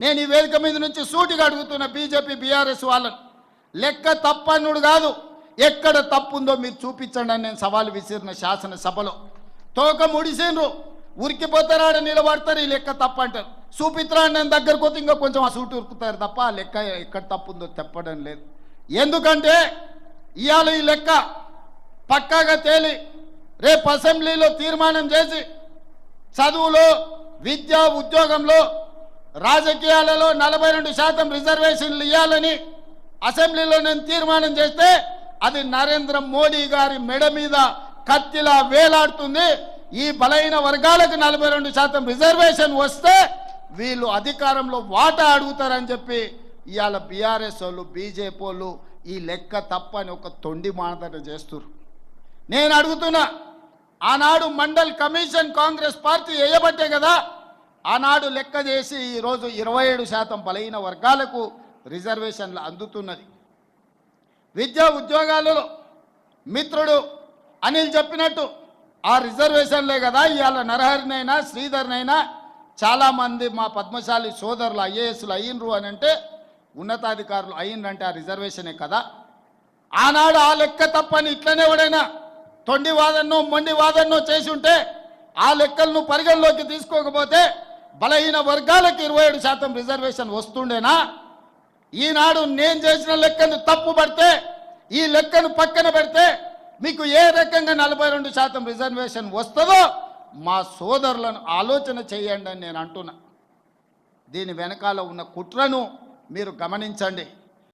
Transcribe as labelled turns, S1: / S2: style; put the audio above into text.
S1: నేను ఈ వేదిక మీద నుంచి సూటిగా అడుగుతున్న బీజేపీ బీఆర్ఎస్ వాళ్ళను లెక్క తప్పనుడు కాదు. ఎక్కడ తప్పుందో మీరు చూపించండి అని నేను సవాలు విసిరిన శాసనసభలో. తోక ముడిసిండ్రు ఉరికిపోతారాడ నిలబడతారు ఈ లెక్క తప్పు అంటారు చూపిత్రా అని నేను దగ్గరకు పోతే ఇంకా కొంచెం ఆ సూటు ఉరుకుతారు తప్ప ఆ లెక్క ఎక్కడ తప్పుందో చెప్పడం లేదు. ఎందుకంటే ఇవాళ ఈ లెక్క పక్కాగా తేలి రేపు అసెంబ్లీలో తీర్మానం చేసి చదువులో విద్య ఉద్యోగంలో రాజకీయాలలో నలభై రెండు శాతం రిజర్వేషన్లు ఇవ్వాలని అసెంబ్లీలో నేను తీర్మానం చేస్తే అది నరేంద్ర మోడీ గారి మెడ మీద కత్తిలా వేలాడుతుంది. ఈ బలైన వర్గాలకు నలభై రెండు శాతం రిజర్వేషన్ వస్తే వీళ్ళు అధికారంలో వాటా అడుగుతారని చెప్పి ఇవాళ బీఆర్ఎస్ వాళ్ళు బీజేపీ వాళ్ళు ఈ లెక్క తప్పని ఒక తొండి మానదట చేస్తున్నారు నేను అడుగుతున్నా ఆనాడు మండల్ కమిషన్ కాంగ్రెస్ పార్టీ వేయబట్టే కదా ఆనాడు లెక్క చేసి ఈరోజు ఇరవై ఏడు శాతం బలహీన వర్గాలకు రిజర్వేషన్లు అందుతున్నది. విద్యా ఉద్యోగాలలో మిత్రుడు అనిల్ చెప్పినట్టు ఆ రిజర్వేషన్లే కదా ఇవాళ నరహరినైనా శ్రీధర్నైనా చాలామంది మా పద్మశాలి సోదరులు ఐఏఎస్లు అయ్యిండ్రు అని అంటే ఉన్నతాధికారులు అయ్యిండ్రంటే ఆ రిజర్వేషనే కదా. ఆనాడు ఆ లెక్క తప్పని ఇట్లనే ఎవడైనా తొండి వాదన్నో మొండి వాదన్నో చేసి ఉంటే ఆ లెక్కలను పరిగణలోకి తీసుకోకపోతే బలహీన వర్గాలకు ఇరవై ఏడు శాతం రిజర్వేషన్ వస్తుండేనా? ఈనాడు నేను చేసిన లెక్కను తప్పు పడితే ఈ లెక్కను పక్కన పెడితే మీకు ఏ రకంగా నలభై రెండు శాతం రిజర్వేషన్ వస్తుందో మా సోదరులను ఆలోచన చేయండి అని నేను అంటున్నా. దీని వెనకాల ఉన్న కుట్రను మీరు గమనించండి.